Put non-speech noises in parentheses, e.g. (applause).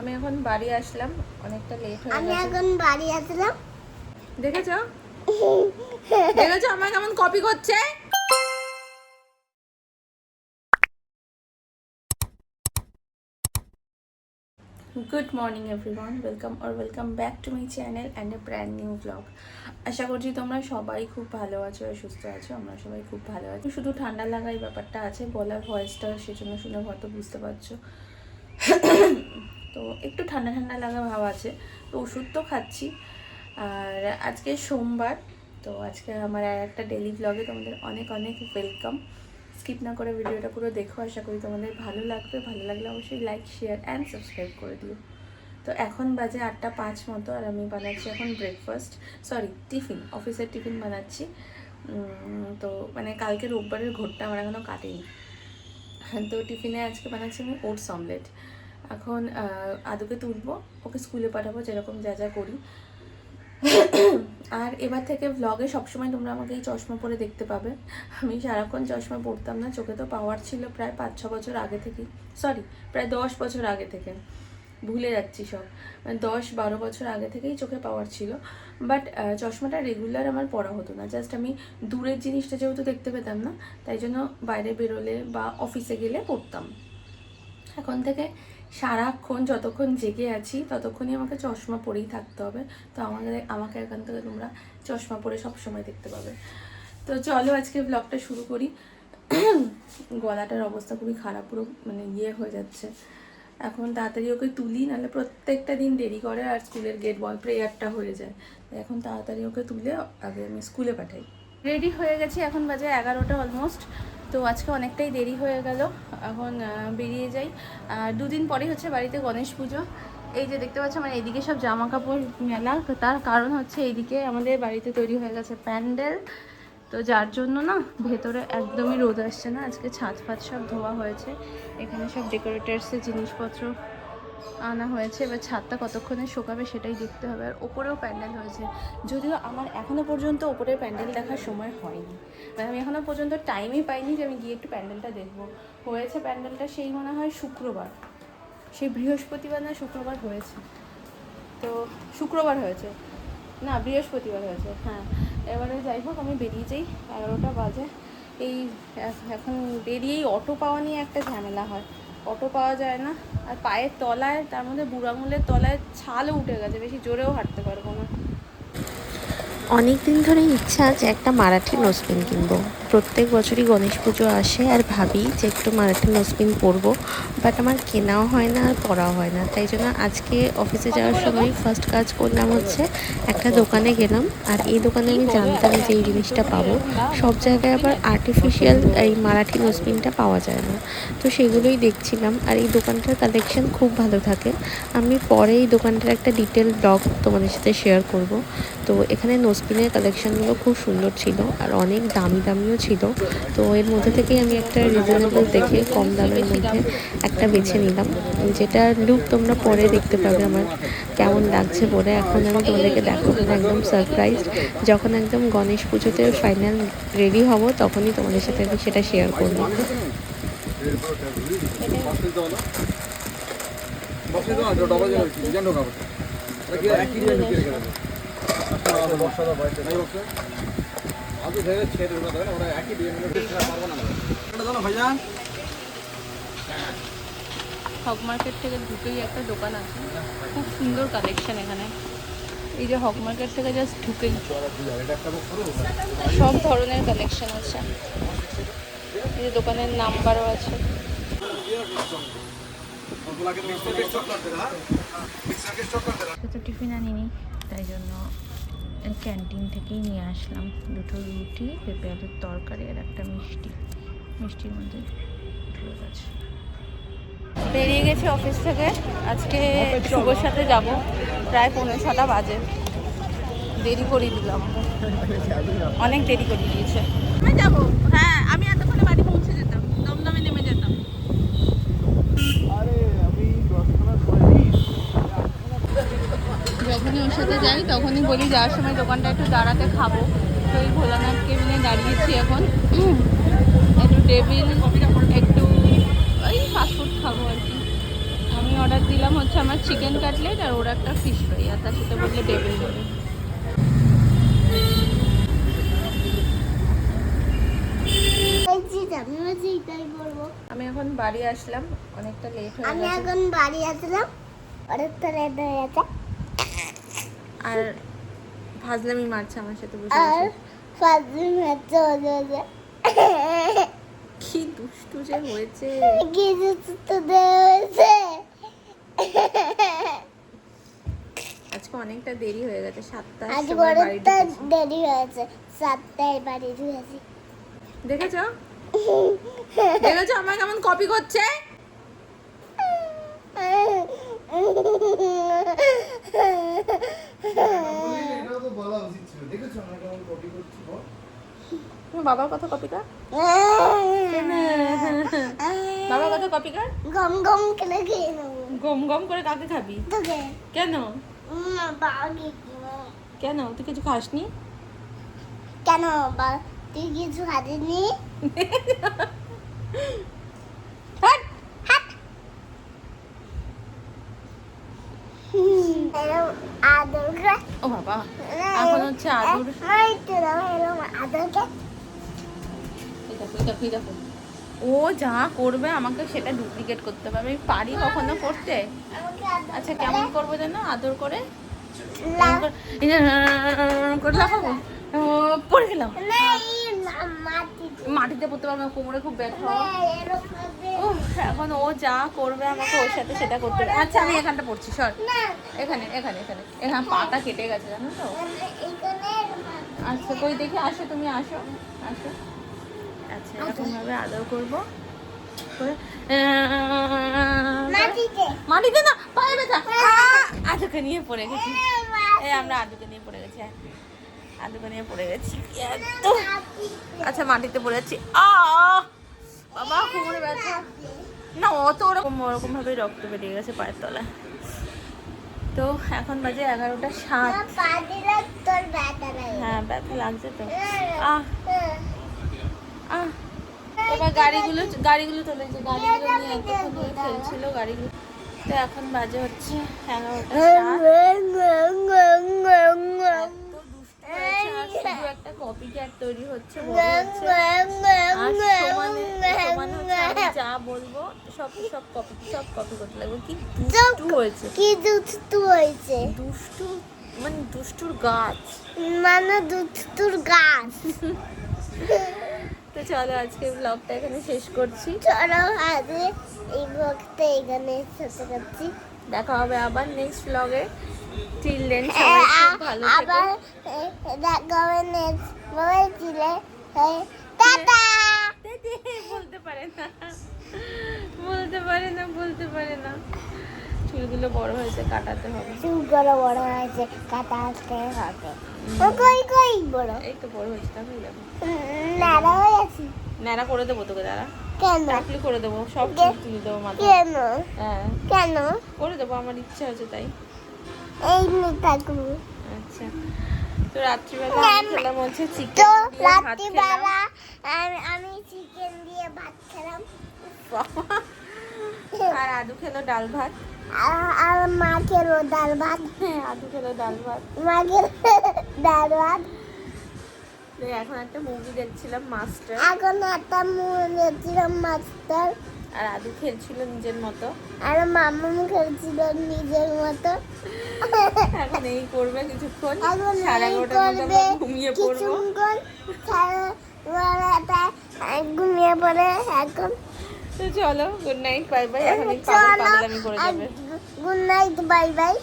আমি এখন বাড়ি আসলাম অনেকটা লেট হয়ে আমি এখন বাড়ি আসলাম। দেখেছ? দেখেছ আমার কেমন কপি করছে? Good morning everyone welcome or welcome back to my channel and a brand new blog আশা করছি তোমরা সবাই খুব ভালো আছো আর সুস্থ আছো আমরা সবাই খুব ভালো আছি। শুধু ঠান্ডা লাগাই ব্যাপারটা আছে বলার ভয়েসটা সেজন্য শুনে হয়তো বুঝতে পারছ। তো একটু ঠান্ডা ঠান্ডা লাগা ভাব আছে, তো ওষুধ তো খাচ্ছি। আর আজকে সোমবার, তো আজকে আমার আর একটা ডেলি ব্লগে তোমাদের অনেক অনেক ওয়েলকাম স্কিপ না করে ভিডিওটা পুরো দেখো, আশা করি তোমাদের ভালো লাগবে। ভালো লাগলে অবশ্যই লাইক শেয়ার অ্যান্ড সাবস্ক্রাইব করে দিও। তো এখন বাজে আটটা পাঁচ মতো, আর আমি বানাচ্ছি এখন ব্রেকফাস্ট সরি টিফিন অফিসের টিফিন বানাচ্ছি। তো মানে কালকে রোববারের ঘোরটা আমার এখনও কাটেনি। তো টিফিনে আজকে বানাচ্ছি আমি ওটস অমলেট এখন আদুকে তুলবো, ওকে স্কুলে পাঠাবো, যেরকম যা যা করি। আর এবার থেকে ভ্লগে সবসময় তোমরা আমাকে এই চশমা পরে দেখতে পাবে। আমি সারাক্ষণ চশমা পরতাম না, চোখে তো পাওয়ার ছিল প্রায় পাঁচ ছ বছর আগে থেকেই। সরি প্রায় দশ বছর আগে থেকে। ভুলে যাচ্ছি সব। মানে দশ বারো বছর আগে থেকেই চোখে পাওয়ার ছিল। বাট চশমাটা রেগুলার আমার পরা হতো না। জাস্ট আমি দূরের জিনিসটা যেহেতু দেখতে পেতাম না, তাই জন্য বাইরে বেরোলে বা অফিসে গেলে পড়তাম এখন থেকে সারাক্ষণ যতক্ষণ জেগে আছি, ততক্ষণই আমাকে চশমা পরেই থাকতে হবে। তো আমাকে আমাকে এখান থেকে তোমরা চশমা পরে সব সময় দেখতে পাবে। তো চলো আজকে ব্লগটা শুরু করি। গলাটার অবস্থা খুবই খারাপ, পুরো মানে ইয়ে হয়ে যাচ্ছে। এখন তাড়াতাড়ি ওকে তুলি, নাহলে প্রত্যেকটা দিন দেরি করে আর স্কুলের গেট বল প্রেয়ারটা হয়ে যায়। এখন তাড়াতাড়ি ওকে তুলে আগে আমি স্কুলে পাঠাই। রেডি হয়ে গেছি, এখন বাজে এগারোটা অলমোস্ট তো আজকে অনেকটাই দেরি হয়ে গেল, এখন বেরিয়ে যাই। আর দুদিন পরেই হচ্ছে বাড়িতে গণেশ পুজো। এই যে দেখতে পাচ্ছ আমার এইদিকে সব জামা কাপড় মেলা তার কারণ হচ্ছে এইদিকে আমাদের বাড়িতে তৈরি হয়ে গেছে প্যান্ডেল। তো যার জন্য না, ভেতরে একদমই রোদ আসছে না। আজকে ছাদ ফাত সব ধোয়া হয়েছে। এখানে সব ডেকোরেটার্সের জিনিসপত্র আনা হয়েছে, এবার ছাদটা কতক্ষণে শোকাবে সেটাই দেখতে হবে। আর ওপরেও প্যান্ডেল হয়েছে। যদিও আমার এখনও পর্যন্ত ওপরের প্যান্ডেল দেখার সময় হয়নি। মানে আমি এখনও পর্যন্ত টাইমই পাইনি যে আমি গিয়ে একটু প্যান্ডেলটা দেখব। হয়েছে প্যান্ডেলটা সেই মনে হয় শুক্রবার। সেই বৃহস্পতিবার না শুক্রবার হয়েছে। তো শুক্রবার হয়েছে। না, বৃহস্পতিবার হয়েছে হ্যাঁ। এবারে যাই হোক, আমি বেরিয়ে যাই। এগারোটা বাজে। এই এখন বেরিয়েই অটো পাওয়া নিয়ে একটা ঝামেলা হয়। অটো পাওয়া যায় না। আর পায়ের তলায়, তার মধ্যে বুড়ো আঙুলের তলায় ছালও উঠে গেছে, বেশি জোরেও হাঁটতে পারব না। অনেক দিন ধরে ইচ্ছা যে একটা মারাঠি নোসপিন কিনবো। প্রত্যেক বছরই গণেশ পুজো আসে আর ভাবি যে একটু মারাঠি নোসপিন পরবো বাট আমার কেনাও হয় না আর পরাও হয় না। তাই জন্য আজকে অফিসে যাওয়ার সময় ফার্স্ট কাজ করলাম হচ্ছে একটা দোকানে গেলাম আর এই দোকানে আমি জানতাম যে এই জিনিসটা পাবো। সব জায়গায় আবার আর্টিফিশিয়াল এই মারাঠি নোসপিনটা পাওয়া যায় না। তো সেগুলোই দেখছিলাম আর এই দোকানটার কালেকশন খুব ভালো থাকে। আমি পরে এই দোকানটার একটা ডিটেল ব্লগ তোমাদের সাথে শেয়ার করব। তো এখানে নোসপিনের কালেকশনগুলো খুব সুন্দর ছিল আর অনেক দামি দামিও ছিল। তো এর মধ্যে থেকেই আমি একটা রিজনেবল দেখে কম দামের মধ্যে একটা বেছে নিলাম। যেটা লুক তোমরা পরে দেখতে পাবে আমার কেমন লাগছে পরে। এখন আমি তোমাদেরকে দেখাবো একদম সারপ্রাইজ যখন একদম গণেশ পুজোতে ফাইনাল রেডি হব, তখনই তোমাদের সাথে আমি সেটা শেয়ার করব। বসে দাও ডবল জানো ডিজাইন হক মার্কেট থেকে ঢুকেই একটা দোকান আছে। খুব সুন্দর কালেকশন এখানে। এই যে হক মার্কেট থেকে জাস্ট ঢুকেই। সব ধরনের কালেকশন আছে। এই যে দোকানের নাম্বারও আছে। টিফিন আনিনি তাই জন্য ক্যান্টিন থেকেই নিয়ে আসলাম দুটো রুটি পেঁপে আলুর তরকারি আর একটা মিষ্টি। মিষ্টির মধ্যে ঢুকে গেছে বেরিয়ে গেছি অফিস থেকে। আজকে শুভর সাথে যাব। প্রায় পনেরো ছটা বাজে। দেরি করে দিলাম। (laughs) অনেক দেরি করে দিয়েছে। আমি যাব হ্যাঁ আমি এতক্ষণে বাড়ি পৌঁছে যেতাম দমদমে নেমে যেতাম আরে আমি দশখানা পরে যখনই ওর সাথে যাই তখনই বলি যাওয়ার সময় দোকানটা একটু দাঁড়াতে খাব। তো ওই ভোলানাথ কেবিনে দাঁড়িয়েছি এখন। একটু টেবিল একটু ওই ফাস্টফুড খাব আর কি। আমি অর্ডার দিলাম হচ্ছে আমার চিকেন কাটলেট আর ওর একটা ফিশ ফ্রাই আর তার সাথে বললে টেবিল তো, আমি এখন বাড়ি আসলাম অনেকটা লেট হয়ে আমি এখন বাড়ি আসলাম অনেকটা লেট হয়ে গেছে। আর ভাজলামি মারছে আমার সাথে বসে আর হচ্ছে হয়ে গেছে কি দুষ্টু যে হয়েছে। তো দেওয়া হয়েছে। আজকে অনেকটা দেরি হয়ে গেছে সাতটার আজ সময় বাড়ি অনেকটা ঢুকেছি। দেরি হয়েছে সাতটায় বাড়ি ঢুকেছি। দেখেছ? দেখেছ আমার কেমন কপি করছে? (laughs) বাবার কথা কপি কর। বাবার কথা কপি কর। গম গম করে খেয়ে গম গম করে কাকে খাবি? কেন? কেন। তুই কিছু খাসনি? কেন? বা তুই কিছু খাদিনি (laughs) হাট! এরম আদর করে ও বাবা এখন হচ্ছে আদর দেখো দেখো ও যা করবে আমাকে সেটা ডুপ্লিকেট করতে হবে আমি পারি কখনো করতে আচ্ছা কেমন করব যেন আদর করে করে লাফাবো পড়ে গেলাম মাটিতে। পড়তে পারব কোমরে খুব ব্যথা। ভাবে। উফ, এখন ও যা করবে আমাকে ওর সাথে সেটা করতে হবে। আচ্ছা আমি এখানটা পড়ছি সর। এখানে এখানে এখানে। এখানে পাটা কেটে গেছে জানো তো। আচ্ছা কই দেখি আসো তুমি আসো আসো। আচ্ছা এরকম ভাবে আদর করব। করে মাটিতে। না পায়ে ব্যথা। আদুকে নিয়ে পড়ে গেছি। এই আমরা আদুকে হ্যাঁ। পড়ে গেছি, এত। আচ্ছা মাটিতে পড়ে যাচ্ছি। আ! বাবা, কোমরে ব্যথা। না, অত ওরকম ওরকম ভাবে রক্ত বেরিয়ে গেছে পায়ের তলায়। তো এখন বাজে এগারোটা সাত। হ্যাঁ ব্যথা লাগছে তো। আহ আহ এবার গাড়িগুলো গাড়িগুলো চলেছে গাড়িগুলো নিয়ে এতক্ষণ ধরে গাড়িগুলো। তো এখন বাজে হচ্ছে এগারোটা শুধু একটা কপি ক্যাট তৈরি হচ্ছে বড় হচ্ছে। আর সমানে সমানে হচ্ছে আমি যা বলব সব সব কপি সব কপি করতে লাগবে। কি দুষ্টু হয়েছে। কি দুষ্টু হয়েছে? দুষ্টু মানে দুষ্টুর গাছ। মানে দুষ্টুর গাছ। তো চলো আজকে ব্লগটা এখানে শেষ করছি। চলো আজকে এই ব্লগটা এখানে শেষ করছি। দেখা হবে আবার নেক্সট ব্লগে টিল দেন ভালো আবার দেখা হবে নেক্সট ব্লগে টিল টাটা! (laughs) বলতে পারে না। বলতে পারে না বলতে পারে না। চুলগুলো বড় হয়েছে কাটাতে হবে। চুল করে বড় হয়েছে কাটা আসতে হবে। ও কই কই বড়? এই তো বড় হয়েছে তা হয়ে যাবে নাড়া হয়ে আছি ন্যাড়া করে দেবো তোকে দাঁড়া। কেন? টাকলি করে দেবো সব চুল তুলে দেবো মাথায়। কেন? হ্যাঁ। কেন? করে দেবো আমার ইচ্ছা হয়েছে তাই। এই নেতাগুলো আচ্ছা। তো রাত্রিবেলা আমি খেলাম হচ্ছে চিকেন খেলাম। রাত্রিবেলা আমি আমি চিকেন দিয়ে ভাত খেলাম। আর আদু খেলো ডাল ভাত। আর মা খেলো ডাল ভাত। হ্যাঁ আদু খেলো ডাল ভাত। মা খেলো ডাল ভাত। এখন একটা মুভি দেখছিলাম মাস্টার এখন একটা মুড়েছিলাম মাস্টার আর আদু খেলছিল নিজের মতো। আর মামু খেলছিল নিজের মতো। এখন এই করবে কিছুক্ষণ। সাড়ে এগারোটার মধ্যে ঘুমিয়ে পড়ব। কিছুক্ষণ। ঘুমিয়ে পড়ে এখন। তো চলো গুড নাইট বাই বাই এখন পাগল পাগলামি করে যাবে। Good night bye bye